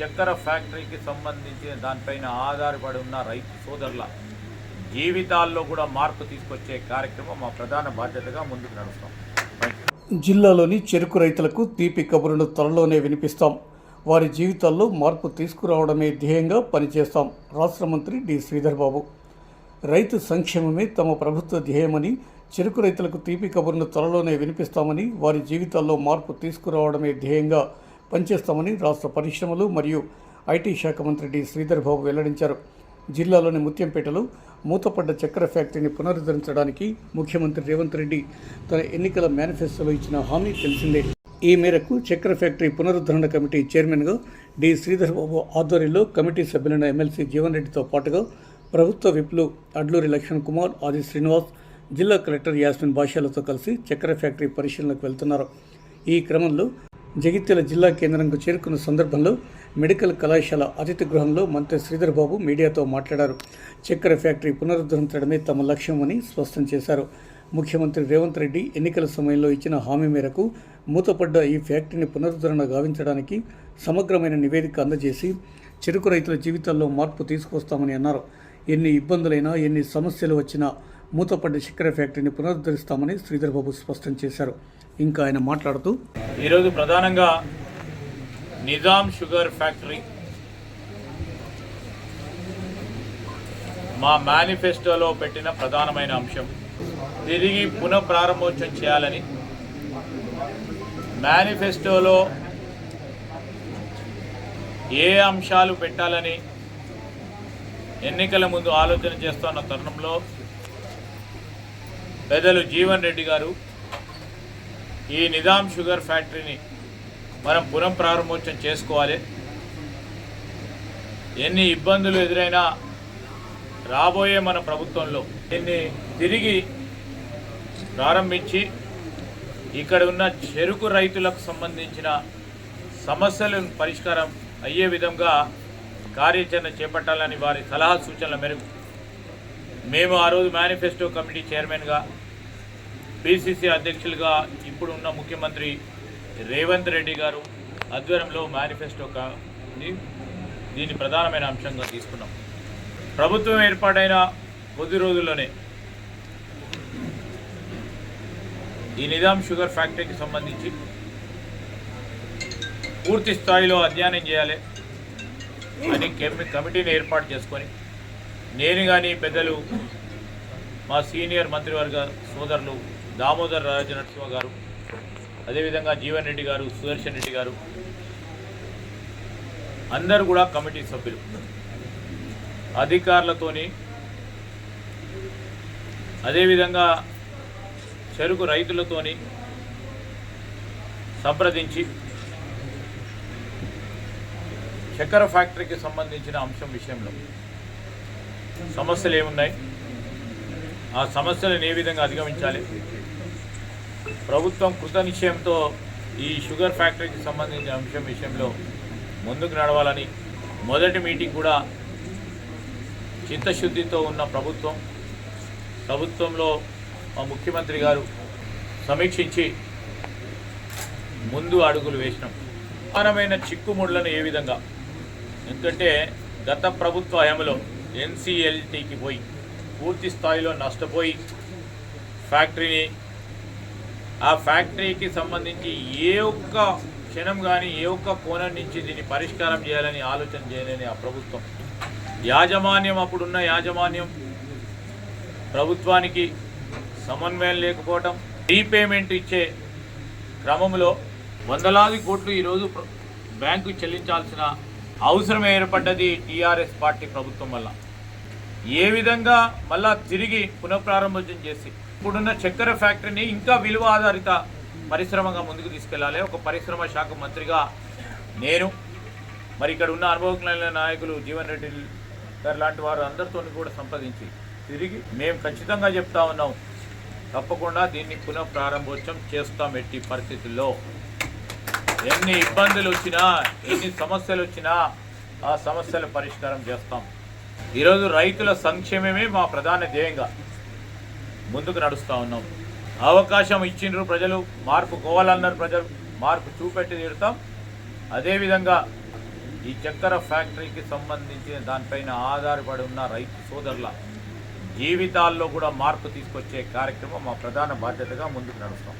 చక్కెర ఫ్యాక్టరీకి సంబంధించిన దానిపైన ఆధారపడి ఉన్న రైతు సోదరుల జీవితాల్లో కూడా మార్పు తీసుకొచ్చే కార్యక్రమం మా ప్రధాన బాధ్యతగా ముందుకు నడుస్తాం. జిల్లాలోని చెరుకు రైతులకు తీపి కబురును త్వరలోనే వినిపిస్తాం. వారి జీవితాల్లో మార్పు తీసుకురావడమే ధ్యేయంగా పనిచేస్తాం రాష్ట్ర మంత్రి డి. శ్రీధర్ బాబు రైతు సంక్షేమమే తమ ప్రభుత్వ ధ్యేయమని చెరుకు రైతులకు తీపి కబురును త్వరలోనే వినిపిస్తామని వారి జీవితాల్లో మార్పు తీసుకురావడమే ధ్యేయంగా పనిచేస్తామని రాష్ట్ర పరిశ్రమలు మరియు ఐటీ శాఖ మంత్రి డి. శ్రీధర్ బాబు వెల్లడించారు. జిల్లాలోని ముత్యంపేటలో మూతపడ్డ చక్కెర ఫ్యాక్టరీని పునరుద్ధరించడానికి ముఖ్యమంత్రి రేవంత్ రెడ్డి తన ఎన్నికల మేనిఫెస్టోలో ఇచ్చిన హామీ తెలిసిందే. ఈ మేరకు చక్కెర ఫ్యాక్టరీ పునరుద్ధరణ కమిటీ చైర్మన్గా డి. శ్రీధర్ బాబు ఆధ్వర్యంలో కమిటీ సభ్యులైన ఎమ్మెల్సీ జీవన్ రెడ్డితో పాటుగా ప్రభుత్వ విప్లు అడ్లూరి లక్ష్మణ్ కుమార్ ఆది శ్రీనివాస్ జిల్లా కలెక్టర్ యాస్మిన్ బాషాలతో కలిసి చక్కెర ఫ్యాక్టరీ పరిశీలనకు వెళ్తున్నారు. ఈ క్రమంలో జగిత్యాల జిల్లా కేంద్రంకు చేరుకున్న సందర్భంలో మెడికల్ కళాశాల అతిథి గృహంలో మంత్రి శ్రీధర్ బాబు మీడియాతో మాట్లాడారు. చక్కెర ఫ్యాక్టరీ పునరుద్ధరించడమే తమ లక్ష్యమని స్పష్టం చేశారు. ముఖ్యమంత్రి రేవంత్ రెడ్డి ఎన్నికల సమయంలో ఇచ్చిన హామీ మేరకు మూతపడ్డ ఈ ఫ్యాక్టరీని పునరుద్ధరణ గావించడానికి సమగ్రమైన నివేదిక అందజేసి చెరుకు రైతుల జీవితాల్లో మార్పు తీసుకొస్తామని అన్నారు. ఎన్ని ఇబ్బందులైనా ఎన్ని సమస్యలు వచ్చినా మూతపడ్డ చక్కెర ఫ్యాక్టరీని పునరుద్ధరిస్తామని శ్రీధర్ బాబు స్పష్టం చేశారు. ఇంకా ఆయన మాట్లాడుతూ ఈరోజు ప్రధానంగా నిజాం షుగర్ ఫ్యాక్టరీ మా మేనిఫెస్టోలో పెట్టిన ప్రధానమైన అంశం. తిరిగి పునఃప్రారంభోత్సవం చేయాలని మేనిఫెస్టోలో ఏ అంశాలు పెట్టాలని ఎన్నికల ముందు ఆలోచన చేస్తున్న తరుణంలో పెద్దలు జీవన్ రెడ్డి గారు ఈ నిజాం షుగర్ ఫ్యాక్టరీని మనం పునః ప్రారంభోత్సవం చేసుకోవాలి. ఎన్ని ఇబ్బందులు ఎదురైనా రాబోయే మన ప్రభుత్వంలో దీన్ని తిరిగి ప్రారంభించి ఇక్కడ ఉన్న చెరుకు రైతులకు సంబంధించిన సమస్యలను పరిష్కారం అయ్యే విధంగా కార్యాచరణ చేపట్టాలని వారి సలహా సూచనల మేరకు మేము ఆ రోజు మేనిఫెస్టో కమిటీ చైర్మన్గా పిసిసి అధ్యక్షులుగా ఇప్పుడు ఉన్న ముఖ్యమంత్రి రేవంత్ రెడ్డి గారు ఆధ్వర్యంలో మేనిఫెస్టో కా- దీన్ని ప్రధానమైన అంశంగా తీసుకున్నాం. ప్రభుత్వం ఏర్పాటైన కొద్ది రోజుల్లోనే ఈ నిజాం షుగర్ ఫ్యాక్టరీకి సంబంధించి పూర్తి స్థాయిలో అధ్యయనం చేయాలి అని కెమి- కమిటీని ఏర్పాటు చేసుకొని నేను కానీ పెద్దలు మా సీనియర్ మంత్రివర్గ సోదరులు దామోదర్ రాజనరసింహ గారు అదేవిధంగా జీవన్ రెడ్డి గారు సుదర్శన్ రెడ్డి గారు అందరూ కూడా కమిటీ సభ్యులు. అధికారులతోని అదేవిధంగా చెరుకు రైతులతోని సంప్రదించి చక్కెర ఫ్యాక్టరీకి సంబంధించిన అంశం విషయంలో సమస్యలు ఏమున్నాయి? ఆ సమస్యలను ఏ విధంగా అధిగమించాలి? ప్రభుత్వం కృత నిశ్చయంతో ఈ షుగర్ ఫ్యాక్టరీకి సంబంధించిన అంశం విషయంలో ముందుకు నడవాలని మొదటి మీటింగ్ కూడా చిత్తశుద్ధితో ఉన్న ప్రభుత్వం ప్రభుత్వంలో మా ముఖ్యమంత్రి గారు సమీక్షించి ముందు అడుగులు వేసినాం. ప్రధానమైన చిక్కుముళ్ళను ఏ విధంగా? ఎందుకంటే గత ప్రభుత్వ హయాంలో ఎన్సిఎల్టీకి పోయి పూర్తి స్థాయిలో నష్టపోయి ఫ్యాక్టరీని ఆ ఫ్యాక్టరీకి సంబంధించి ఏ ఒక్క క్షణం కానీ ఏ ఒక్క కోణం నుంచి దీన్ని పరిష్కారం చేయాలని ఆలోచన చేయలేని ఆ ప్రభుత్వం. యాజమాన్యం అప్పుడున్న యాజమాన్యం ప్రభుత్వానికి సమన్వయం లేకపోవటం రీపేమెంట్ ఇచ్చే క్రమంలో వందలాది కోట్లు ఈరోజు బ్యాంకు చెల్లించాల్సిన అవసరం ఏర్పడ్డది టీఆర్ఎస్ పార్టీ ప్రభుత్వం వల్ల. ఏ విధంగా మళ్ళా తిరిగి పునఃప్రారంభం చేసి ఇప్పుడున్న చక్కెర ఫ్యాక్టరీని ఇంకా విలువ ఆధారిత పరిశ్రమగా ముందుకు తీసుకెళ్ళాలి ఒక పరిశ్రమ శాఖ మంత్రిగా నేను మరి ఇక్కడ ఉన్న అనుభవజ్ఞులైన నాయకులు జీవన్ రెడ్డి గారు లాంటి వారు అందరితో కూడా సంప్రదించి తిరిగి మేము ఖచ్చితంగా చెప్తా ఉన్నాం. తప్పకుండా దీన్ని పునఃప్రారంభోత్సవం చేస్తాం ఎట్టి పరిస్థితుల్లో. ఎన్ని ఇబ్బందులు వచ్చినా ఎన్ని సమస్యలు వచ్చినా ఆ సమస్యల పరిష్కారం చేస్తాం. ఈరోజు రైతుల సంక్షేమమే మా ప్రధాన ధ్యేయంగా ముందుకు నడుస్తూ ఉన్నాం. అవకాశం ఇచ్చిండ్రు ప్రజలు మార్పు కోవాలన్నారు ప్రజలు మార్పు చూపెట్టి తీరుతాం. అదేవిధంగా ఈ చక్కెర ఫ్యాక్టరీకి సంబంధించిన దానిపైన ఆధారపడి ఉన్న రైతు సోదరుల జీవితాల్లో కూడా మార్పు తీసుకొచ్చే కార్యక్రమం మా ప్రధాన బాధ్యతగా ముందుకు నడుస్తాం.